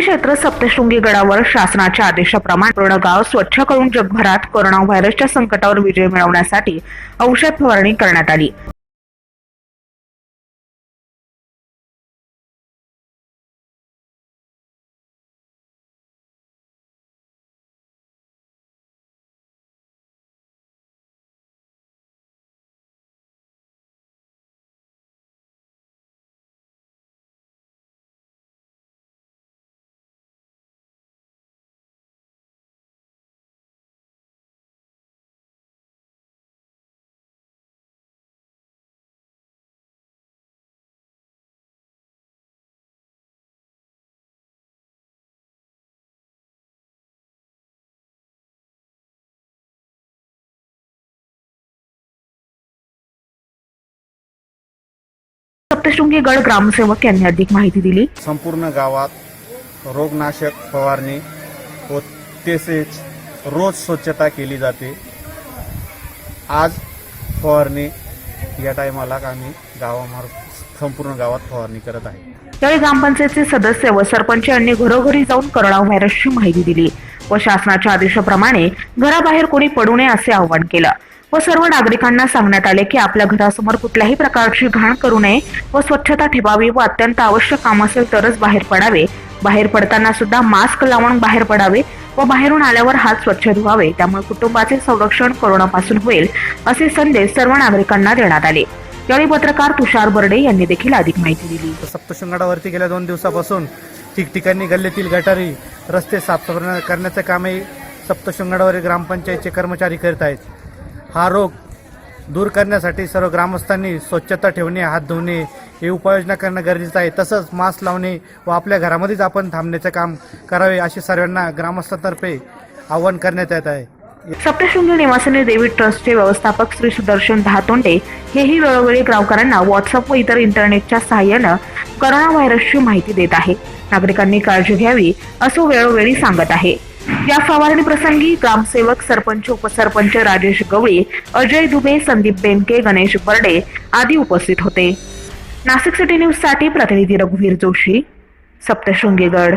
क्षेत्र सप्तशृंगी गडावर शासनाच्या आदेशाप्रमाणे पूर्ण गाव स्वच्छ करून जगभरात कोरोना व्हायरसच्या संकटावर विजय मिळवण्यासाठी औषध फवारणी करण्यात आली. सप्तशृंगी गड ग्रामसेवक यांनी अधिक माहिती दिली. संपूर्ण गावात रोगनाशक फवारणी व तसेच रोज स्वच्छता केली जाते. आज फवारणी या टायमाला आम्ही गावामार्फत संपूर्ण गावात फवारणी करत आहे. यावेळी ग्रामपंचायतचे सदस्य व सरपंच यांनी घरोघरी जाऊन करोना व्हायरसची माहिती दिली व शासनाच्या आदेशाप्रमाणे घराबाहेर कोणी पडू नये असे आवाहन केलं. व सर्व नागरिकांना सांगण्यात आले की आपल्या घरासमोर कुठल्याही प्रकारची घाण करू नये व स्वच्छता ठेवावी व अत्यंत आवश्यक काम असेल तरच बाहेर पडावे. बाहेर पडताना सुद्धा मास्क लावून बाहेर पडावे व बाहेरून आल्यावर हात स्वच्छ धुवावे. त्यामुळे कुटुंबाचे संरक्षण कोरोनापासून होईल असे संदेश सर्व नागरिकांना देण्यात आले. यावेळी पत्रकार तुषार बर्डे यांनी देखील अधिक माहिती दिली. सप्तशृंगाडावरती गेल्या दोन दिवसापासून ठिकठिकाणी गल्लीतील गटारी रस्ते साफ करण्याचं कामही सप्तशृंगाडावरील ग्रामपंचायतचे कर्मचारी करीत आहेत. हा रोग दूर करण्यासाठी सर्व ग्रामस्थांनी स्वच्छता ठेवणे हात धुणे हे उपाययोजना करणं गरजेचं आहे. तसंच मास्क लावणे व आपल्या घरामध्येच आपण थांबण्याचं काम करावे असे सर्वांना ग्रामस्थांतर्फे आवाहन करण्यात येत आहे. सप्तशृंगी निवासिनी देवी ट्रस्टचे व्यवस्थापक श्री सुदर्शन धातोंडे हेही वेळोवेळी गावकऱ्यांना व्हॉट्सअप व इतर इंटरनेटच्या सहाय्यानं करोना व्हायरसची माहिती देत आहे. नागरिकांनी काळजी घ्यावी असं वेळोवेळी सांगत आहे. या फवारणी प्रसंगी ग्रामसेवक सरपंच उपसरपंच राजेश गवळी अजय दुबे संदीप बेनके गणेश बर्डे आदी उपस्थित होते. नाशिक सिटी न्यूजसाठी प्रतिनिधी रघुवीर जोशी सप्तशृंगीगड